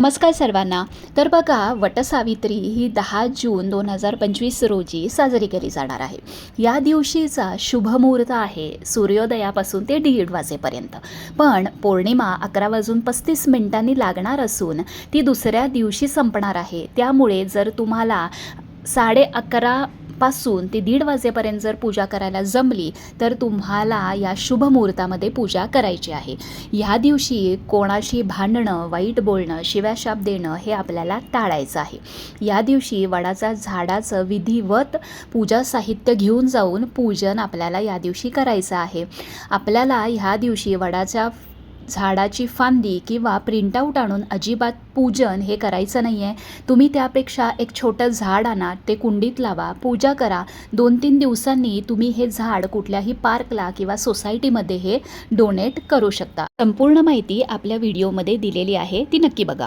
नमस्कार सर्वांना. तर बघा वटसावित्री ही दहा जून दोन हजार पंचवीस रोजी साजरी केली जाणार आहे. या दिवशीचा शुभमुहूर्त आहे सूर्योदयापासून ते दीड वाजेपर्यंत. पण पौर्णिमा अकरा वाजून पस्तीस मिनिटांनी लागणार असून ती दुसऱ्या दिवशी संपणार आहे. त्यामुळे जर तुम्हाला साडे अकरा पासून ते दीड वाजेपर्यंत जर पूजा करायला जमली तर तुम्हाला या शुभ मुहूर्तामध्ये पूजा करायची आहे. ह्या दिवशी कोणाशी भांडणं वाईट बोलणं शिव्याशाप देणं हे आपल्याला टाळायचं आहे. या दिवशी वडाचा झाडाचं विधिवत पूजा साहित्य घेऊन जाऊन पूजन आपल्याला या दिवशी करायचं आहे. आपल्याला ह्या दिवशी वडाच्या झाडाची फांदी किंवा प्रिंटआउट आणून अजिबात पूजन हे करायचं नाही आहे तुम्ही त्यापेक्षा एक छोटं झाड आणा ते कुंडीत लावा पूजा करा. दोन तीन दिवसांनी तुम्ही हे झाड कुठल्याही पार्कला किंवा सोसायटीमध्ये हे डोनेट करू शकता. संपूर्ण माहिती आपल्या व्हिडिओमध्ये दिलेली आहे ती नक्की बघा.